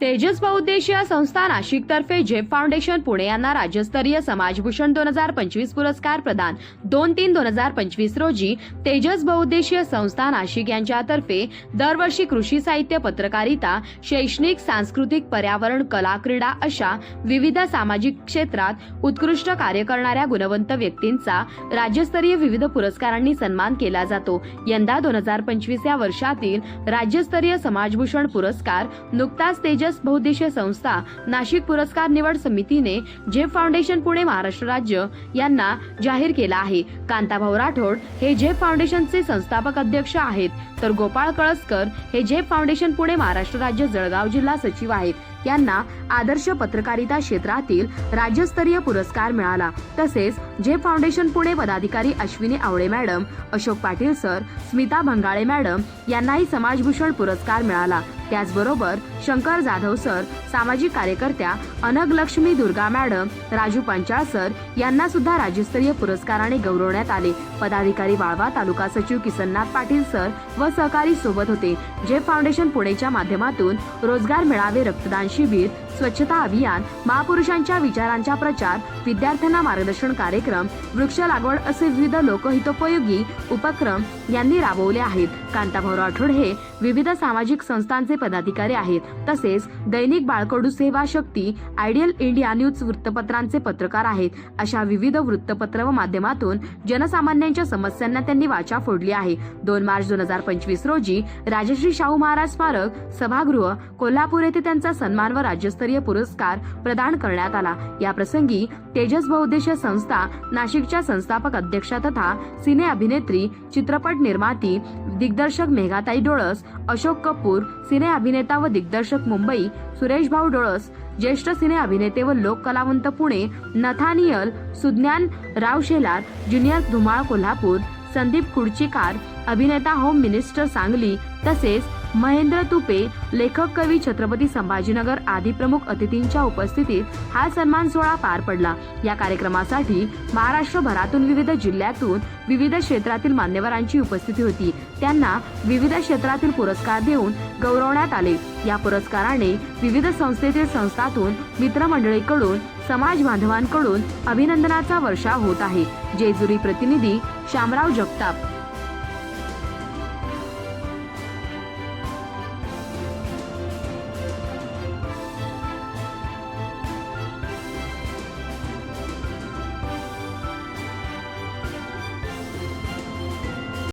तेजस बहुउद्देशीय संस्था नाशिक तर्फे जेफ फाउंडेशन पुणे यांना राज्यस्तरीय समाजभूषण दोन हजार पंचवीस पुरस्कार प्रदान. दोन तीन दोन हजार पंचवीस रोजी तेजस बहुउद्देशीय संस्था नाशिक यांच्यातर्फे दरवर्षी कृषी साहित्य पत्रकारिता शैक्षणिक सांस्कृतिक पर्यावरण कला क्रीडा अशा विविध सामाजिक क्षेत्रात उत्कृष्ट कार्य करणाऱ्या गुणवंत व्यक्तींचा राज्यस्तरीय विविध पुरस्कारांनी सन्मान केला जातो. यंदा दोन हजार पंचवीस या वर्षातील राज्यस्तरीय समाजभूषण पुरस्कार नुकताच तेजस बहुद्देशीय संस्था नाशिक पुरस्कार निवड समितीने झेप फाउंडेशन पुणे महाराष्ट्र राज्य यांना जाहीर केला आहे. कांताभाऊ राठोड हे झेप फाउंडेशनचे संस्थापक अध्यक्ष आहेत. तर गोपाळ कळसकर हे झेप फाउंडेशन पुणे महाराष्ट्र राज्य जळगाव जिल्हा सचिव आहेत. यांना आदर्श पत्रकारिता क्षेत्रातील राज्यस्तरीय पुरस्कार मिळाला. तसेच जे फाउंडेशन पुणे पदाधिकारी Ashwini Awale madam Ashok Patil sir Smita Bhangale madam यांनाही समाजभूषण पुरस्कार मिळाला. त्याचबरोबर शंकर जाधव सर सामाजिक कार्यकर्त्या अनग लक्ष्मी दुर्गा मॅडम राजू पंचाळ सर यांना सुद्धा राज्यस्तरीय पुरस्काराने गौरवण्यात आले. पदाधिकारी वाळवा तालुका सचिव किसननाथ पाटील सर व सहकारी सोबत होते. जे फाउंडेशन पुणेच्या माध्यमातून रोजगार मिळावे रक्तदान शिबिर स्वच्छता अभियान महापुरुषांच्या विचारांचा प्रचार विद्यार्थ्यांना मार्गदर्शन कार्यक्रम वृक्ष लागवड असे विविध लोकहितोपयोगी उपक्रम यांनी राबवले आहेत. कांताभाऊ राठोड हे विविध सामाजिक संस्थांचे पदाधिकारी आहेत. तसेच दैनिक Balkadu Seva Shakti ideal India news वृत्तपत्रांचे पत्रकार आहेत. अशा विविध वृत्तपत्र व माध्यमातून जनसामान्यांच्या समस्यांना त्यांनी वाचा फोडली आहे. दोन मार्च दोन हजार पंचवीस रोजी राजश्री शाहू महाराज स्मारक सभागृह कोल्हापूर येथे त्यांचा सन्मान व राज्यस्तरीय पुरस्कार प्रदान करण्यात आला. या प्रसंगी तेजस बहुउद्देशीय संस्था नाशिकच्या संस्थापक अध्यक्षा तथा सिने अभिनेत्री चित्रपट निर्माती दिग्दर्शक मेघाताई डोळस अशोक कपूर सिने अभिनेता व दिग्दर्शक मुंबई सुरेश भाऊ डोळस ज्येष्ठ सिने अभिनेते व लोक कलावंत पुणे नथानियल सुज्ञान राव शेलार ज्युनियर धुमाळ कोल्हापूर संदीप कुडचीकार अभिनेता होम मिनिस्टर सांगली तसेच महेंद्र तुपे लेखक कवी छत्रपती संभाजीनगर आदी प्रमुख अतिथींच्या उपस्थितीत हा सन्मान सोहळा पार पडला. या कार्यक्रमासाठी महाराष्ट्रभरातून विविध जिल्ह्यातून विविध क्षेत्रातील मान्यवरांची उपस्थिती होती. त्यांना विविध क्षेत्रातील पुरस्कार देऊन गौरवण्यात आले. या पुरस्काराने विविध संस्थेतील संस्थातून मित्रमंडळीकडून समाज बांधवांकडून अभिनंदनाचा वर्षाव होत आहे. जेजुरी प्रतिनिधी श्यामराव जगताप